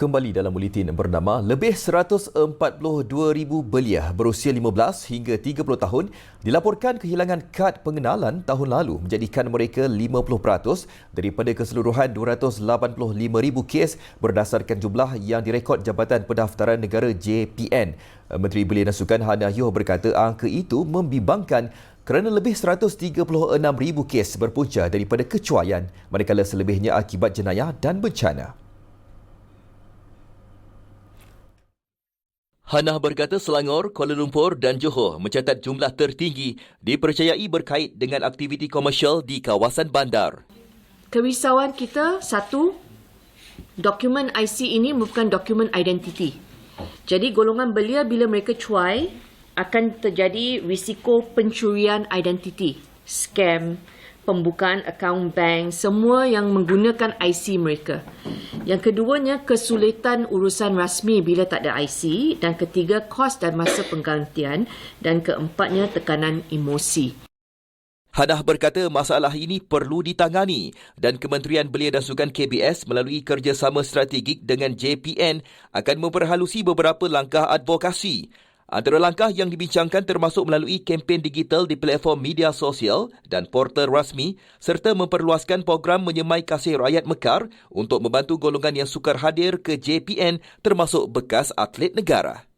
Kembali dalam buletin bernama lebih 142,000 belia berusia 15 hingga 30 tahun dilaporkan kehilangan kad pengenalan tahun lalu menjadikan mereka 50% daripada keseluruhan 285,000 kes berdasarkan jumlah yang direkod Jabatan Pendaftaran Negara JPN. Menteri Belia dan Sukan Hana Yoh berkata angka itu membimbangkan kerana lebih 136,000 kes berpunca daripada kecuaian manakala selebihnya akibat jenayah dan bencana. Hana berkata Selangor, Kuala Lumpur dan Johor mencatat jumlah tertinggi dipercayai berkait dengan aktiviti komersial di kawasan bandar. Kerisauan kita, satu, dokumen IC ini merupakan dokumen identiti. Jadi golongan belia bila mereka cuai akan terjadi risiko pencurian identiti, scam, pembukaan akaun bank, semua yang menggunakan IC mereka. Yang keduanya, kesulitan urusan rasmi bila tak ada IC. Dan ketiga, kos dan masa penggantian. Dan keempatnya, tekanan emosi. Hadah berkata masalah ini perlu ditangani dan Kementerian Belia dan Sukan KBS melalui kerjasama strategik dengan JPN akan memperhalusi beberapa langkah advokasi. Antara langkah yang dibincangkan termasuk melalui kempen digital di platform media sosial dan portal rasmi serta memperluaskan program menyemai kasih rakyat mekar untuk membantu golongan yang sukar hadir ke JPN termasuk bekas atlet negara.